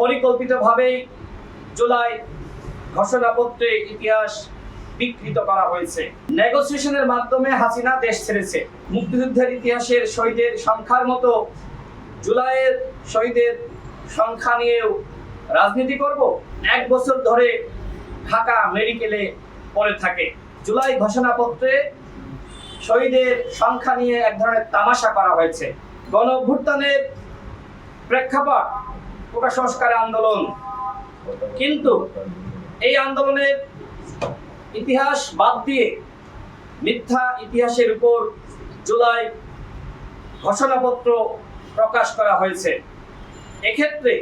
পরিকল্পিতভাবেই জুলাই ঘোষণাপত্রে ইতিহাস বিকৃত করা হয়েছে। নেগোসিয়েশনের মাধ্যমে হাসিনা দেশ ছেড়েছে। মুক্তিযুদ্ধের ইতিহাসের শহীদের সংখ্যার মতো জুলাইয়ের শহীদের সংখ্যা নিয়েও রাজনীতি করব? এক বছর ধরে ঢাকা মেডিকেলে পড়ে থাকে। জুলাই ঘোষণাপত্রে শহীদের সংখ্যা নিয়ে এক ধরনের তামাশা করা হয়েছে। গণ অভ্যুত্থানের প্রেক্ষাপট কোটা আন্দোলন। কিন্তু এই আন্দোলনের ইতিহাস বাদ দিয়ে মিথ্যা ইতিহাসের উপর জুলাই ঘোষণাপত্র প্রকাশ করা হয়েছে। এক্ষেত্রে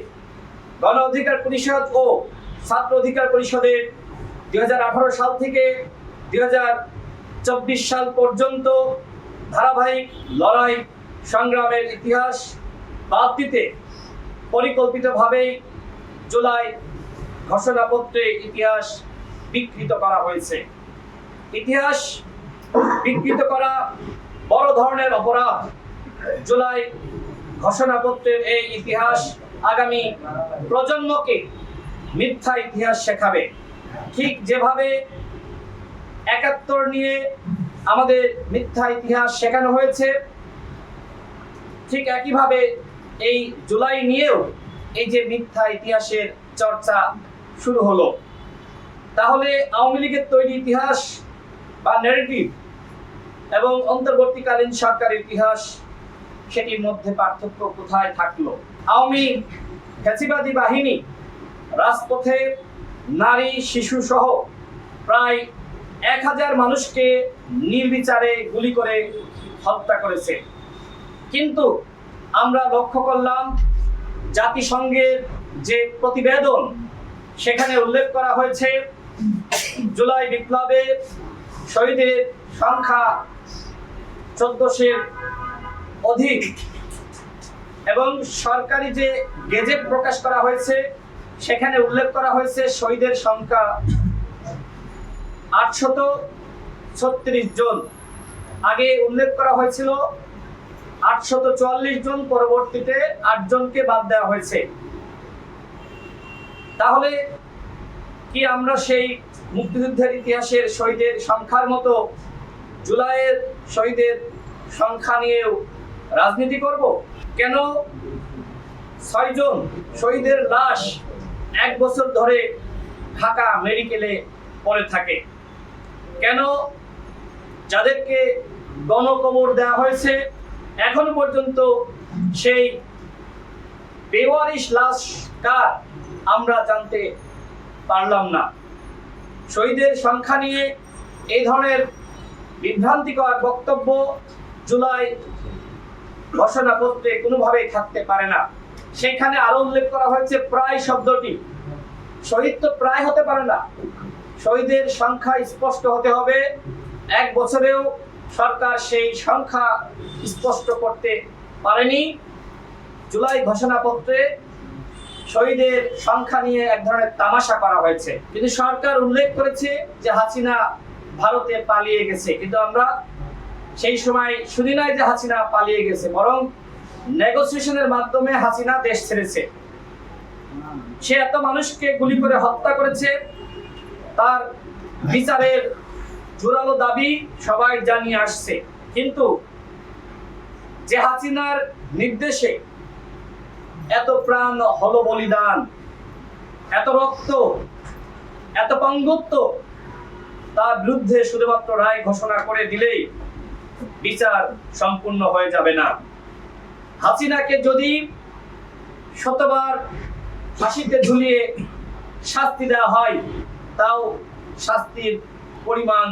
গণ অধিকার পরিষদ ও ছাত্র অধিকার পরিষদের দুই হাজার আঠারো সাল থেকে দুই হাজার চব্বিশ সাল পর্যন্ত ধারাবাহিক লড়াই, সংগ্রামের ইতিহাস বাদ দিতে পরিকল্পিতভাবেই জুলাই ঘোষণাপত্রে ইতিহাস বিকৃত করা হয়েছে। ইতিহাস বিকৃত করা বড় ধরনের অপরাধ। জুলাই ঘোষণাপত্রের এই ইতিহাস আগামী প্রজন্মকে মিথ্যা ইতিহাস শেখাবে। ঠিক যেভাবে একাত্তর নিয়ে আমাদের মিথ্যা ইতিহাস শেখানো হয়েছে, ঠিক একইভাবে এই জুলাই নিয়েও এই যে মিথ্যা ইতিহাসের চর্চা শুরু হলো। তাহলে আওয়ামী লীগের তৈরি ইতিহাস বা ন্যারেটিভ এবং অন্তর্বর্তীকালীন সরকারের ইতিহাস, সেটির মধ্যে পার্থক্য কোথায় থাকল? আওয়ামী ফ্যাসিবাদী বাহিনী, রাজপথে নারী, শিশু সহ প্রায় এক হাজার মানুষকে নির্বিচারে গুলি করে হত্যা করেছে। কিন্তু আমরা লক্ষ্য করলাম জাতিসংঘের যে প্রতিবেদন, সেখানে উল্লেখ করা হয়েছে, জুলাই বিপ্লবে শহীদের সংখ্যা চোদ্দশের অধিক এবং সরকারি যে গেজেট প্রকাশ করা হয়েছে, সেখানে উল্লেখ করা হয়েছে শহীদের সংখ্যা আটশত ছত্রিশ জন। আগে উল্লেখ করা হয়েছিল আটশত চুয়াল্লিশ জন পরবর্তীতে আটজনকে বাদ দেওয়া হয়েছে। তাহলে কি আমরা সেই মুক্তিযুদ্ধের ইতিহাসের শহীদের সংখ্যার মতো জুলাইয়ের শহীদের সংখ্যা নিয়েও রাজনীতি করব? কেন ছয়জন শহীদের লাশ এক বছর ধরে ঢাকা মেডিকেলে পড়ে থাকে? কেন যাদেরকে গণকবর দেওয়া হয়েছে এখনও পর্যন্ত সেই বেওয়ারিশ লাশ কার আমরা জানতে পারলাম না। শহীদের সংখ্যা নিয়ে এই ধরনের বিভ্রান্তিকর বক্তব্য জুলাই ঘোষণাপত্রে কোনোভাবেই থাকতে পারে না। সেখানে আরও উল্লেখ করা হয়েছে প্রায় শব্দটি। শহীদ তো প্রায় হতে পারে না। শহীদের সংখ্যা স্পষ্ট হতে হবে। এক বছরেও সরকার সেই সংখ্যা স্পষ্ট করতে পারেনি। জুলাই ঘোষণাপত্রে শহীদের সংখ্যা নিয়ে এক ধরনের তামাশা করা হয়েছে। কিন্তু সরকার উল্লেখ করেছে যে হাসিনা ভারতে পালিয়ে গেছে। কিন্তু আমরা সেই সময় শুনি নাই যে হাসিনা পালিয়ে গেছে, বরং নেগোসিয়েশনের মাধ্যমে হাসিনা দেশ ছেড়েছে। সে এত মানুষকে গুলি করে হত্যা করেছে, তার বিচারের জোরালো দাবি সবাই জানিয়ে আসছে। কিন্তু যে হাসিনার নির্দেশে এত প্রাণ হলো বলিদান, এত রক্ত, এত পঙ্গুত্ব, তার বিরুদ্ধে শুধুমাত্র রায় ঘোষণা করে দিলেই বিচার সম্পূর্ণ হয়ে যাবে না। হাসিনাকে যদি শতবার ফাঁসিতে ঝুলিয়ে শাস্তি দেওয়া হয়, তাও শাস্তির পরিমাণ